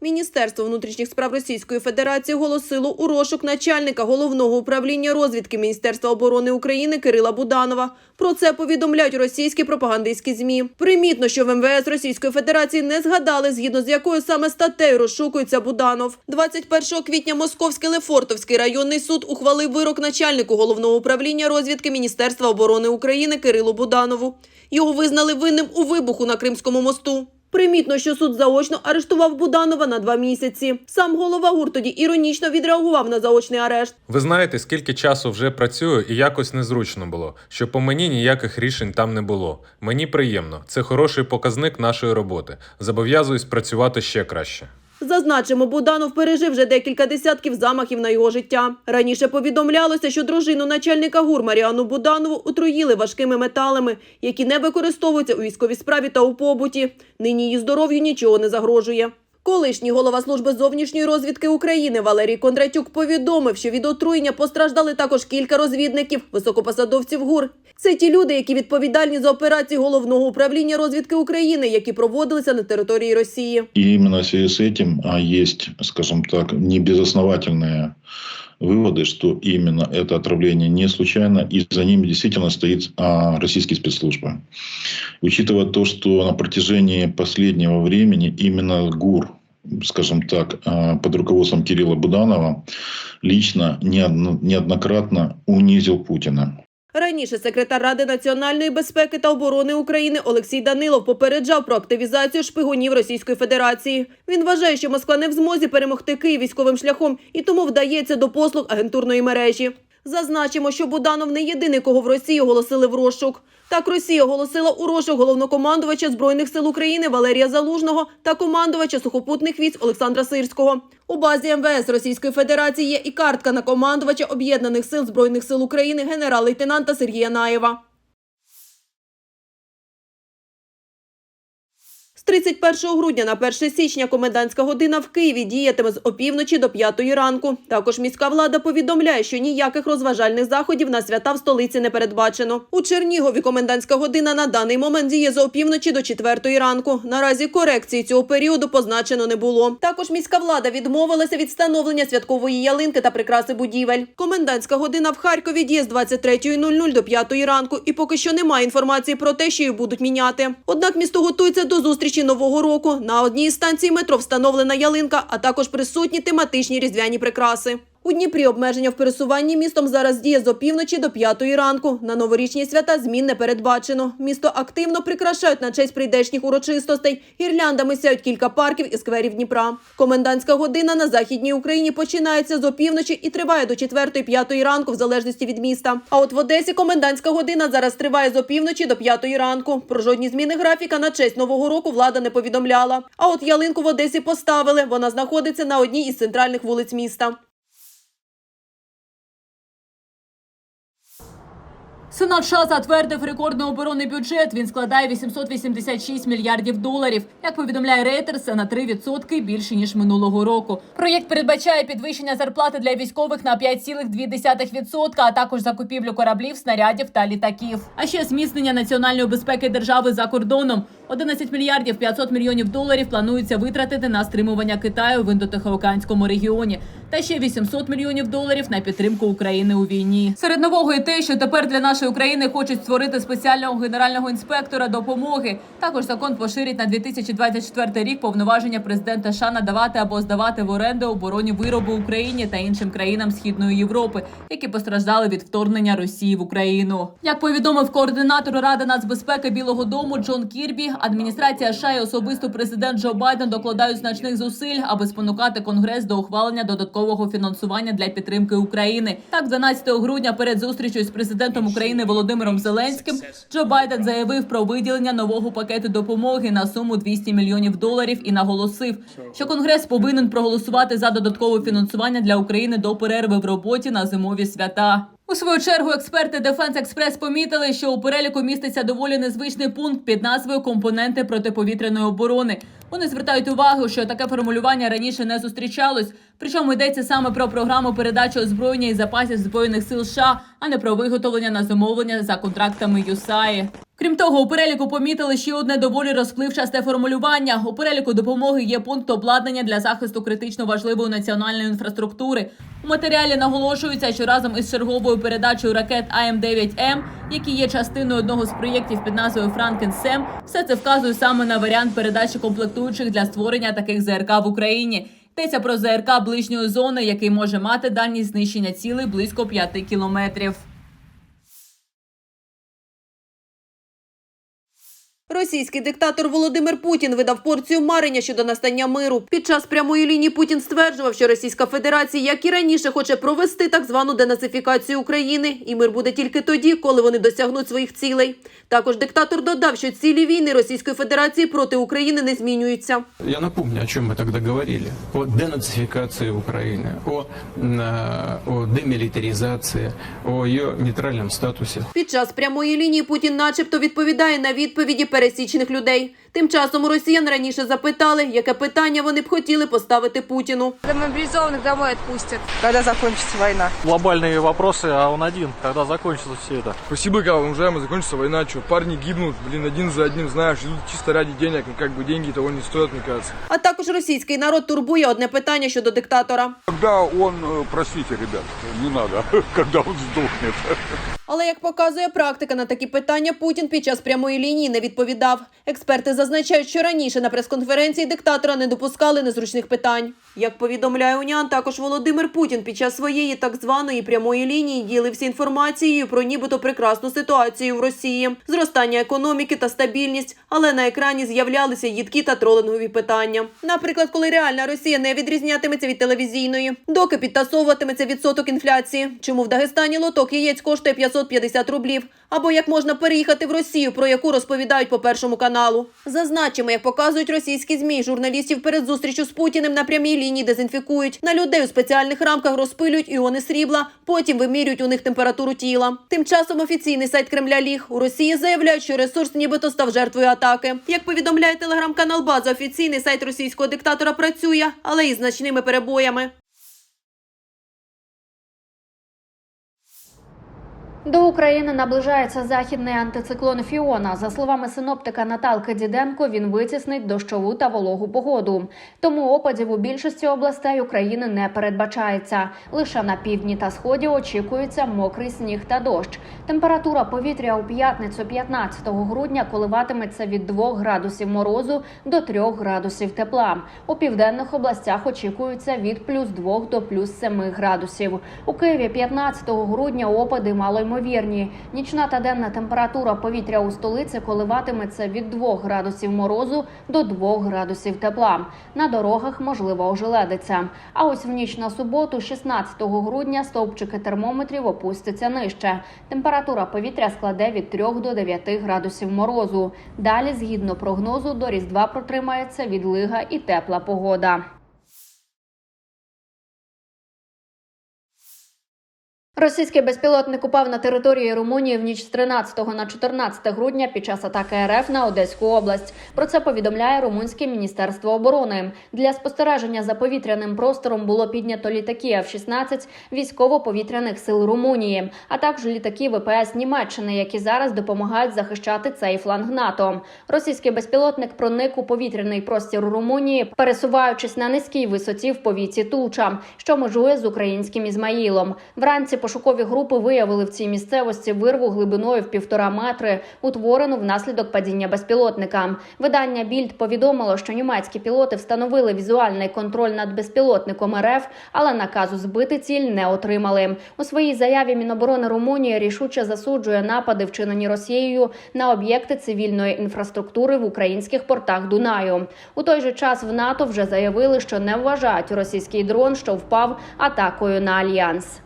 Міністерство внутрішніх справ Російської Федерації оголосило у розшук начальника головного управління розвідки Міністерства оборони України Кирила Буданова. Про це повідомляють російські пропагандистські змі. Примітно, що в МВС Російської Федерації не згадали, згідно з якою саме статтею розшукується Буданов. 21 квітня Московський Лефортовський районний суд ухвалив вирок начальнику головного управління розвідки Міністерства оборони України Кирилу Буданову. Його визнали винним у вибуху на Кримському мосту. Примітно, що суд заочно арештував Буданова на два місяці. Сам голова ГУР тоді іронічно відреагував на заочний арешт. Ви знаєте, скільки часу вже працюю, і якось незручно було, що по мені ніяких рішень там не було. Мені приємно, це хороший показник нашої роботи. Зобов'язуюсь працювати ще краще. Зазначимо, Буданов пережив вже декілька десятків замахів на його життя. Раніше повідомлялося, що дружину начальника ГУР Маріану Буданову отруїли важкими металами, які не використовуються у військовій справі та у побуті. Нині її здоров'ю нічого не загрожує. Колишній голова служби зовнішньої розвідки України Валерій Кондратюк повідомив, що від отруєння постраждали також кілька розвідників, високопосадовців ГУР. Це ті люди, які відповідальні за операції головного управління розвідки України, які проводилися на території Росії. И именно в связи с этим а, есть, скажем так, не безосновательные выводы, что именно это отравление не случайно, и за ними действительно стоит а, российские спецслужбы. Учитывая то, что на протяжении последнего времени именно ГУР, скажем так, а, под руководством Кирилла Буданова, лично неодно- неоднократно унизил Путина. Раніше секретар Ради національної безпеки та оборони України Олексій Данилов попереджав про активізацію шпигунів Російської Федерації. Він вважає, що Москва не в змозі перемогти Київ військовим шляхом і тому вдається до послуг агентурної мережі. Зазначимо, що Буданов не єдиний, кого в Росії оголосили в розшук. Так Росія оголосила у розшук головнокомандувача збройних сил України Валерія Залужного та командувача сухопутних військ Олександра Сирського. У базі МВС Російської Федерації є і картка на командувача об'єднаних сил збройних сил України генерал-лейтенанта Сергія Наєва. 31 грудня на 1 січня комендантська година в Києві діятиме з опівночі до 5 ранку. Також міська влада повідомляє, що ніяких розважальних заходів на свята в столиці не передбачено. У Чернігові комендантська година на даний момент діє з опівночі до 4 ранку. Наразі корекції цього періоду позначено не було. Також міська влада відмовилася від встановлення святкової ялинки та прикраси будівель. Комендантська година в Харкові діє з 23.00 до 5 ранку, і поки що немає інформації про те, що її будуть міняти. Однак місто готується до зустрічі нового року. На одній із станцій метро встановлена ялинка, а також присутні тематичні різдвяні прикраси. У Дніпрі обмеження в пересуванні містом зараз діє з опівночі до 5 ранку. На новорічні свята змін не передбачено. Місто активно прикрашають на честь прийдешніх урочистостей. Гірляндами сяють кілька парків і скверів Дніпра. Комендантська година на західній Україні починається з опівночі і триває до 4-5 ранку, в залежності від міста. А от в Одесі комендантська година зараз триває з опівночі до 5 ранку. Про жодні зміни графіка на честь нового року влада не повідомляла. А от ялинку в Одесі поставили. Вона знаходиться на одній із центральних вулиць міста. Сенат США затвердив рекордний оборонний бюджет. Він складає 886 мільярдів доларів. Як повідомляє це на 3% більше ніж минулого року. Проєкт передбачає підвищення зарплати для військових на 5,2%, а також закупівлю кораблів, снарядів та літаків. А ще зміцнення національної безпеки держави за кордоном. 11 мільярдів 500 мільйонів доларів планується витратити на стримування Китаю в індотихоокеанському регіоні, та ще 800 мільйонів доларів на підтримку України у війні. Серед нового і те, що тепер для нашої України хочуть створити спеціального генерального інспектора допомоги. Також закон поширить на 2024 рік повноваження президента США надавати або здавати в оренду оборонні вироби Україні та іншим країнам Східної Європи, які постраждали від вторгнення Росії в Україну. Як повідомив координатор Ради нацбезпеки Білого Дому Джон Кірбі, адміністрація США і особисто президент Джо Байден докладають значних зусиль, аби спонукати конгрес до ухвалення додаткового фінансування для підтримки України. Так, 12 грудня перед зустрічю з президентом України Володимиром Зеленським Джо Байден заявив про виділення нового пакету допомоги на суму 200 мільйонів доларів і наголосив, що конгрес повинен проголосувати за додаткове фінансування для України до перерви в роботі на зимові свята. У свою чергу експерти Defense Express помітили, що у переліку міститься доволі незвичний пункт під назвою компоненти протиповітряної оборони. Вони звертають увагу, що таке формулювання раніше не зустрічалось. Причому йдеться саме про програму передачі озброєння і запасів збройних сил США, а не про виготовлення на замовлення за контрактами ЮСАї. Крім того, у переліку помітили ще одне доволі розпливчасте формулювання. У переліку допомоги є пункт обладнання для захисту критично важливої національної інфраструктури. Матеріалі наголошується, що разом із черговою передачею ракет АМ-9М, які є частиною одного з проєктів під назвою Франкен-Сем, все це вказує саме на варіант передачі комплектуючих для створення таких ЗРК в Україні. Йдеться про ЗРК ближньої зони, який може мати дальність знищення цілей близько 5 кілометрів. Російський диктатор Володимир Путін видав порцію марення щодо настання миру. Під час прямої лінії Путін стверджував, що Російська Федерація, як і раніше, хоче провести так звану денацифікацію України, і мир буде тільки тоді, коли вони досягнуть своїх цілей. Також диктатор додав, що цілі війни Російської Федерації проти України не змінюються. Я напомню, о чем мы тогда говорили. О денацификации Украины, о, м, э, о демилитаризации, о ее нейтральном статусе. Під час прямої лінії Путін, начебто, відповідає на відповіді пересічних людей. Тим часом у росіян раніше запитали, яке питання вони б хотіли поставити Путіну. Мобилизованных домой отпустят. Когда закончится война? глобальные вопросы, а он один, когда закончится все это. Спасибо, когда уважаемый, закончится война, что парни гибнут, блин, один за одним, знаешь, идут чисто ради денег, и как бы деньги того не стоят, мне кажется. А також російський народ турбує одне питання щодо диктатора. Когда он, э, простите, ребят, не надо, когда он сдохнет. Але як показує практика, на такі питання Путін під час прямої лінії не відповідав. Експерти зазначають, що раніше на прес-конференції диктатора не допускали незручних питань. Як повідомляє Уніан, також Володимир Путін під час своєї так званої прямої лінії ділився інформацією про нібито прекрасну ситуацію в Росії, зростання економіки та стабільність. Але на екрані з'являлися їдкі та тролингові питання. Наприклад, коли реальна Росія не відрізнятиметься від телевізійної, доки підтасовуватиметься відсоток інфляції. Чому в Дагестані лоток яєць коштує 550 рублів? Або як можна переїхати в Росію, про яку розповідають по першому каналу. Зазначимо, як показують російські змі, журналістів перед зустрічю з Путіним на прямій лінії дезінфікують. На людей у спеціальних рамках розпилюють іони срібла, потім вимірюють у них температуру тіла. Тим часом офіційний сайт Кремля Ліг у Росії заявляють, що ресурс нібито став жертвою атаки. Як повідомляє телеграм-канал База, офіційний сайт російського диктатора працює, але із значними перебоями. До України наближається західний антициклон Фіона. За словами синоптика Наталки Діденко, він витіснить дощову та вологу погоду. Тому опадів у більшості областей України не передбачається. Лише на півдні та сході очікується мокрий сніг та дощ. Температура повітря у п'ятницю 15 грудня коливатиметься від 2 градусів морозу до 3 градусів тепла. У південних областях очікується від плюс 2 до плюс 7 градусів. У Києві 15 грудня опади малоймовірні. Нічна та денна температура повітря у столиці коливатиметься від 2 градусів морозу до 2 градусів тепла. На дорогах можлива ожеледиця. А ось в ніч на суботу, 16 грудня, стовпчики термометрів опустяться нижче. Температура повітря складе від 3 до 9 градусів морозу. Далі, згідно прогнозу, до Різдва протримається відлига і тепла погода. Російський безпілотник упав на території Румунії в ніч з 13 на 14 грудня під час атаки РФ на Одеську область. Про це повідомляє Румунське міністерство оборони. Для спостереження за повітряним простором було піднято літаки F-16 військово-повітряних сил Румунії, а також літаки ВПС Німеччини, які зараз допомагають захищати цей фланг НАТО. Російський безпілотник проник у повітряний простір Румунії, пересуваючись на низькій висоті в повіті Тулча, що межує з українським Ізмаїлом. Вранці пошукові групи виявили в цій місцевості вирву глибиною в півтора метри, утворену внаслідок падіння безпілотника. Видання Більд повідомило, що німецькі пілоти встановили візуальний контроль над безпілотником РФ, але наказу збити ціль не отримали. У своїй заяві Міноборони Румунії рішуче засуджує напади, вчинені Росією на об'єкти цивільної інфраструктури в українських портах Дунаю. У той же час в НАТО вже заявили, що не вважають російський дрон, що впав атакою на альянс.